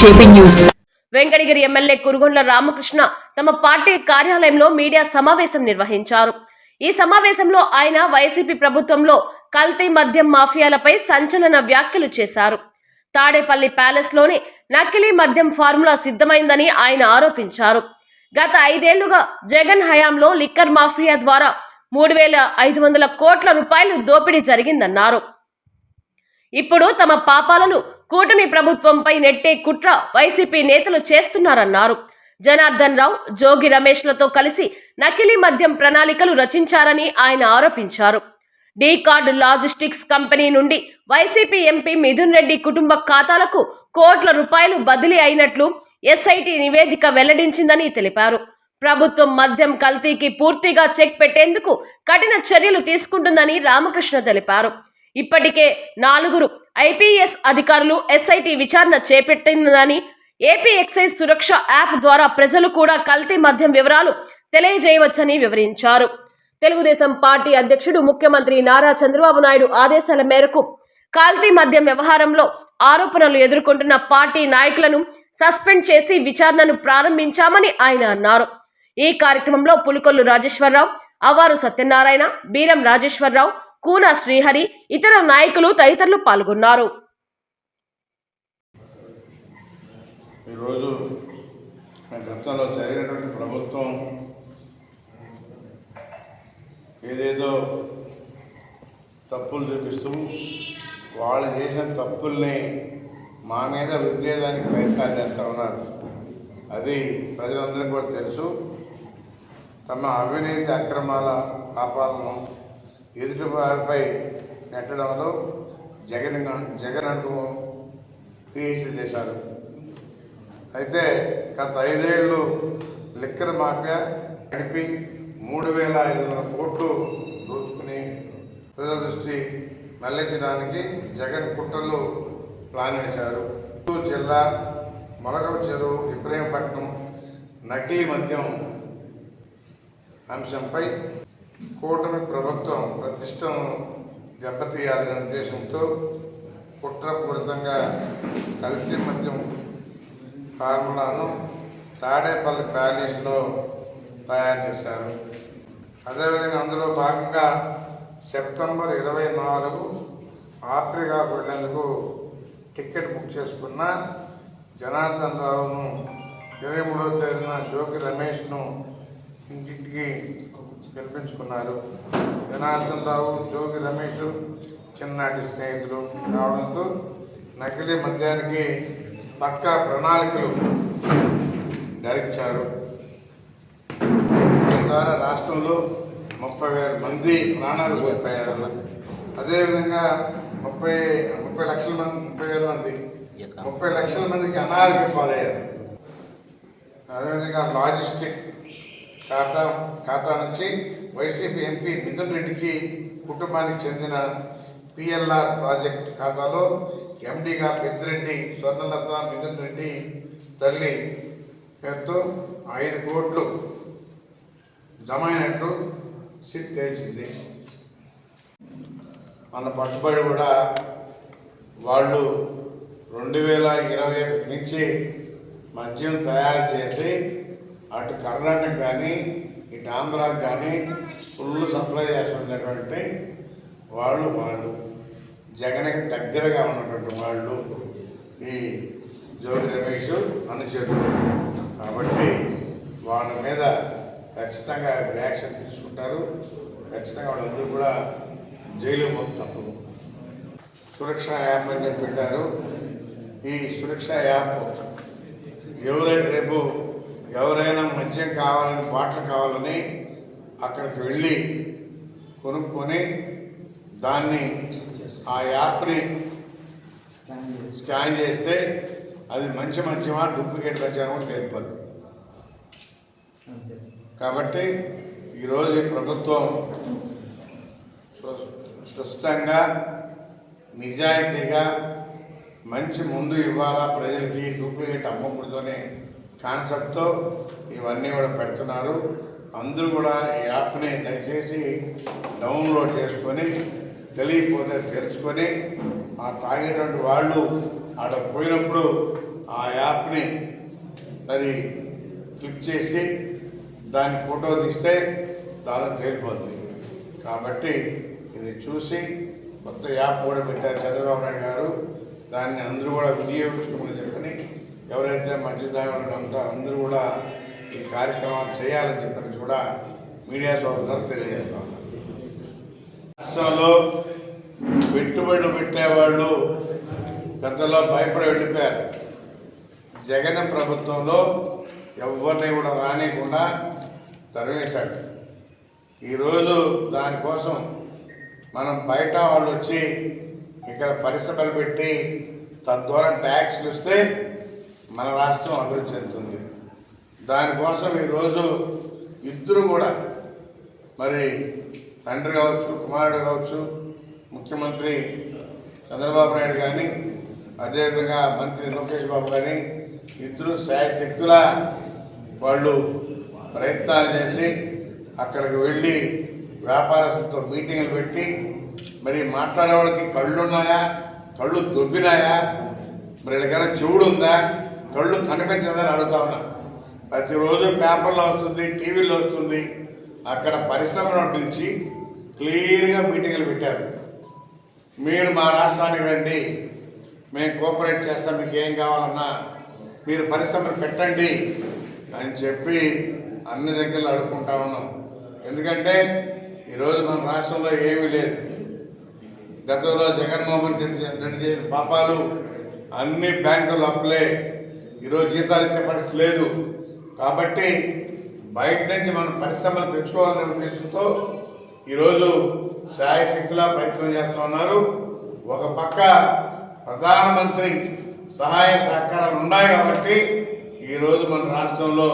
JP news. Venkatagiri MLA Kurugondla Ramakrishna తమ party కార్యాలయంలో media సమావేశం నిర్వహించారు. ఈ సమావేశంలో ఆయన వైసీపీ ప్రభుత్వంలో కల్తీ మద్యం మాఫియాలపై సంచలన వ్యాఖ్యలు చేశారు. తాడేపల్లి ప్యాలెస్లోని నకిలీ మద్యం ఫార్ములా సిద్ధమైందని ఆయన ఆరోపించారు. గత ఐదేళ్ళుగా జగన్ హయాంలో లిక్కర్ మాఫియా ద్వారా మూడు వేల ఐదు వందల కోట్ల రూపాయలు దోపిడీ జరిగిందన్నారు. ఇప్పుడు తమ పాపాలను కూటమి ప్రభుత్వంపై నెట్టే కుట్ర వైసీపీ నేతలు చేస్తున్నారన్నారు. జనార్దన్ రావు జోగి రమేష్లతో కలిసి నకిలీ మద్యం ప్రణాళికలు రచించారని ఆయన ఆరోపించారు. డీ కార్డు లాజిస్టిక్స్ కంపెనీ నుండి వైసీపీ ఎంపీ మిథున్ రెడ్డి కుటుంబ ఖాతాలకు కోట్ల రూపాయలు బదిలీ అయినట్లు ఎస్ఐటి నివేదిక వెల్లడించిందని తెలిపారు. ప్రభుత్వం మద్యం కల్తీకి పూర్తిగా చెక్ పెట్టేందుకు కఠిన చర్యలు తీసుకుంటుందని రామకృష్ణ తెలిపారు. ఇప్పటికే నాలుగురు ఐపీఎస్ అధికారులు ఎస్ఐటి విచారణ చేపట్టిందని ఏపీ ఎక్సైజ్ సురక్ష యాప్ ద్వారా ప్రజలు కూడా కల్తీ మద్యం వివరాలు తెలియజేయవచ్చని వివరించారు. తెలుగుదేశం పార్టీ అధ్యక్షుడు ముఖ్యమంత్రి నారా చంద్రబాబు నాయుడు ఆదేశాల మేరకు కల్తీ మద్యం వ్యవహారంలో ఆరోపణలు ఎదుర్కొంటున్న పార్టీ నాయకులను సస్పెండ్ చేసి విచారణను ప్రారంభించామని ఆయన అన్నారు. ఈ కార్యక్రమంలో పులికొల్లు రాజేశ్వరరావు అవారు సత్యనారాయణ బీరం రాజేశ్వరరావు కూన శ్రీహరి ఇతర నాయకులు తదితరులు పాల్గొన్నారు. ఈరోజు గతంలో జరిగినటువంటి ప్రభుత్వం ఏదేదో తప్పులు చూపిస్తూ వాళ్ళు చేసిన తప్పుల్ని మా మీద రుద్దేదానికి ప్రయత్నాలు చేస్తూ ఉన్నారు. అది ప్రజలందరికీ కూడా తెలుసు. తమ అవినీతి అక్రమాల పాపాలను ఎదుటి వారిపై నెట్టడంలో జగన్ జగన్ అంటూ పిహెచ్డి చేశారు. అయితే గత ఐదేళ్ళు లిక్కర్ మాఫియా నడిపి మూడు వేల ఐదు వందల కోట్లు దోచుకుని ప్రజల దృష్టి మళ్ళించడానికి జగన్ కుట్రలు ప్లాన్ వేశారు. చిత్తూరు జిల్లా మొలకవ చెరువు ఇబ్రహీంపట్నం నకిలీ మద్యం అంశంపై కూటమి ప్రభుత్వం ప్రతిష్టను దెబ్బతీయాలనే ఉద్దేశంతో కుట్రపూరితంగా కల్తీ మద్యం ఫార్ములాను తాడేపల్లి ప్యాలెస్లో తయారు చేశారు. అదేవిధంగా అందులో భాగంగా సెప్టెంబర్ ఇరవై నాలుగు ఆఫ్రికాకు వెళ్ళేందుకు టికెట్ బుక్ చేసుకున్న జనార్దన్ రావును ఇరవై మూడవ తేదీన జోగి రమేష్ను ఇంటింటికి పిలిపించుకున్నారు జనార్దన్ రావు జోగి రమేష్ చిన్ననాటి స్నేహితులు రావడంతో నకిలీ మద్యానికి పక్కా ప్రణాళికలు ధరించారు. ద్వారా రాష్ట్రంలో ముప్పై వేల మంది ప్రాణాలు కోల్పోయారు. అదేవిధంగా ముప్పై ముప్పై లక్షల మంది ముప్పై వేల మంది ముప్పై లక్షల మందికి అనారోగ్యం పాలయ్యారు. అదేవిధంగా లాజిస్టిక్ ఖాతా ఖాతా నుంచి వైసీపీ ఎంపీ మిథున్ రెడ్డికి కుటుంబానికి చెందిన పిఎల్ఆర్ ప్రాజెక్ట్ ఖాతాలో ఎండీగా పెద్దిరెడ్డి స్వర్ణలత మిథున్ రెడ్డి తల్లి పేరుతో ఐదు కోట్లు జమ అయినట్టు సిట్ తేల్చింది. మన పట్టుబడి కూడా వాళ్ళు రెండు వేల ఇరవై నుంచి మద్యం తయారు చేసి అటు కర్ణాటక కానీ ఇటు ఆంధ్రాకి కానీ ఫుల్ సప్లై చేస్తున్నటువంటి వాళ్ళు వాళ్ళు. జగన్కి దగ్గరగా ఉన్నటువంటి వాళ్ళు ఈ జోడి రమేష్ అనుచరులు కాబట్టి వాళ్ళ మీద ఖచ్చితంగా యాక్షన్ తీసుకుంటారు. ఖచ్చితంగా వాళ్ళందరూ కూడా జైలు పోతారు సురక్ష యాప్ అని చెప్పి పెట్టారు. ఈ సురక్ష యాప్ ఎవరైనా రేపు ఎవరైనా మద్యం కావాలని బాటలు కావాలని అక్కడికి వెళ్ళి కొనుక్కొని దాన్ని ఆ యాప్ని స్కాన్ చేస్తే అది మంచి మద్యమా డూప్లికేట్ మద్యమా తెలిపదు కాబట్టి ఈరోజు ఈ ప్రభుత్వం స్ప- స్పష్టంగా నిజాయితీగా మంచి ముందు ఇవ్వాలా ప్రజలకి డూప్లికేట్ అమ్మకూడదనే కాన్సెప్ట్తో ఇవన్నీ కూడా పెడుతున్నారు. అందరూ కూడా ఈ యాప్ని దయచేసి డౌన్లోడ్ చేసుకొని తెలియకపోతే తెలుసుకొని ఆ తాగేటువంటి వాళ్ళు ఆడ పోయినప్పుడు ఆ యాప్ని మరి క్లిక్ చేసి దాన్ని ఫోటో తీస్తే దానిలో తేలిపోద్ది. కాబట్టి ఇది చూసి కొత్త యాప్ కూడా పెట్టారు చంద్రబాబు నాయుడు గారు. దాన్ని అందరూ కూడా వినియోగించుకోమని చెప్పని ఎవరైతే మధ్యదారులు ఉంటారో అందరూ కూడా ఈ కార్యక్రమాలు చేయాలని చెప్పని కూడా మీడియా సోదరులకు తెలియజేస్తాం రాష్ట్రంలో పెట్టుబడులు పెట్టేవాళ్ళు గతంలో భయపడి వెళ్ళిపోయారు. జగన్ ప్రభుత్వంలో ఎవరిని కూడా రానియకుండా తరివేశాడు ఈరోజు దానికోసం మనం బయట వాళ్ళు వచ్చి ఇక్కడ పరిశ్రమలు పెట్టి తద్వారా ట్యాక్స్లు ఇస్తే మన రాష్ట్రం అభివృద్ధి చెందుతుంది. దానికోసం ఈరోజు ఇద్దరు కూడా మరి తండ్రి కావచ్చు కుమారుడు కావచ్చు ముఖ్యమంత్రి చంద్రబాబు నాయుడు కానీ అదేవిధంగా మంత్రి లోకేష్ బాబు కానీ ఇద్దరు శాయశక్తుల వాళ్ళు ప్రయత్నాలు చేసి అక్కడికి వెళ్ళి వ్యాపారస్తులతో మీటింగ్లు పెట్టి మరి మాట్లాడేవాళ్ళకి కళ్ళు ఉన్నాయా కళ్ళు దొబ్బినాయా మరి వీళ్ళకైనా చెవుడు ఉందా కళ్ళు కనిపించదని అడుగుతా ఉన్నా. ప్రతిరోజు పేపర్లో వస్తుంది టీవీలో వస్తుంది. అక్కడ పరిశ్రమను పిలిచి క్లియర్గా మీటింగ్లు పెట్టారు. మీరు మా రాష్ట్రానికి రండి మేము కోఆపరేట్ చేస్తాం మీకు ఏం కావాలన్నా మీరు పరిశ్రమలు పెట్టండి అని చెప్పి అన్ని దగ్గరలో అడుక్కుంటా ఉన్నాం. ఎందుకంటే ఈరోజు మన రాష్ట్రంలో ఏమీ లేదు. గతంలో జగన్మోహన్ రెడ్డి రెడ్డి చేసిన పాపాలు అన్ని బ్యాంకులు అప్పులే. ఈరోజు జీతాలు ఇచ్చే పరిస్థితి లేదు. కాబట్టి బయట నుంచి మనం పరిశ్రమలు తెచ్చుకోవాలనే ఉద్దేశంతో ఈరోజు శాయశక్తిలా ప్రయత్నం చేస్తూ ఉన్నారు. ఒక పక్క ప్రధానమంత్రి సహాయ సహకారాలు ఉన్నాయి కాబట్టి ఈరోజు మన రాష్ట్రంలో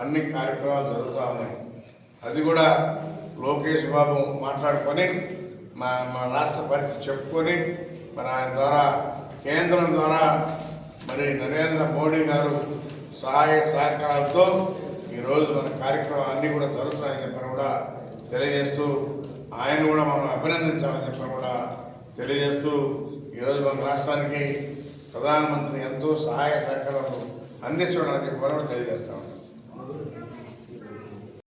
అన్ని కార్యక్రమాలు జరుగుతూ ఉన్నాయి. అది కూడా లోకేష్ బాబు మాట్లాడుకొని మా మా రాష్ట్ర పరిస్థితి చెప్పుకొని మన ఆయన ద్వారా కేంద్రం ద్వారా మరి నరేంద్ర మోడీ గారు సహాయ సహకారాలతో ఈరోజు మన కార్యక్రమాలన్నీ కూడా జరుగుతున్నాయని చెప్పని కూడా తెలియజేస్తూ ఆయన కూడా మనం అభినందించాలని చెప్పని కూడా తెలియజేస్తూ ఈరోజు మన రాష్ట్రానికి ప్రధానమంత్రి ఎంతో సహాయ సహకారాలు అందిస్తున్నాడని చెప్పి కూడా తెలియజేస్తాం.